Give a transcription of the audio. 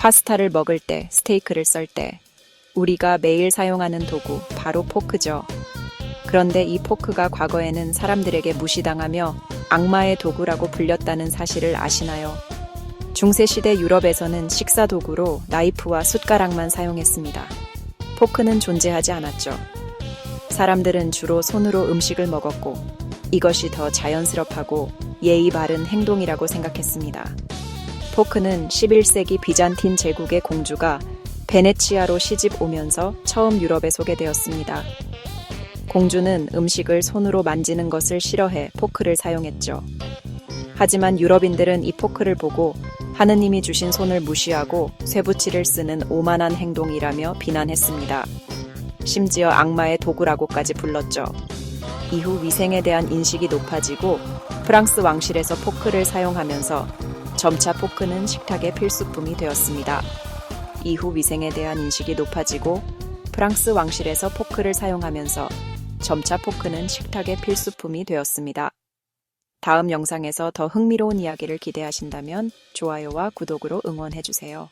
파스타를 먹을 때, 스테이크를 썰 때, 우리가 매일 사용하는 도구, 바로 포크죠. 그런데 이 포크가 과거에는 사람들에게 무시당하며 악마의 도구라고 불렸다는 사실을 아시나요? 중세시대 유럽에서는 식사 도구로 나이프와 숟가락만 사용했습니다. 포크는 존재하지 않았죠. 사람들은 주로 손으로 음식을 먹었고 이것이 더 자연스럽하고 예의 바른 행동이라고 생각했습니다. 포크는 11세기 비잔틴 제국의 공주가 베네치아로 시집 오면서 처음 유럽에 소개되었습니다. 공주는 음식을 손으로 만지는 것을 싫어해 포크를 사용했죠. 하지만 유럽인들은 이 포크를 보고 하느님이 주신 손을 무시하고 쇠붙이를 쓰는 오만한 행동이라며 비난했습니다. 심지어 악마의 도구라고까지 불렀죠. 이후 위생에 대한 인식이 높아지고 프랑스 왕실에서 포크를 사용하면서 점차 포크는 식탁의 필수품이 되었습니다. 이후 위생에 대한 인식이 높아지고 프랑스 왕실에서 포크를 사용하면서 점차 포크는 식탁의 필수품이 되었습니다. 다음 영상에서 더 흥미로운 이야기를 기대하신다면 좋아요와 구독으로 응원해주세요.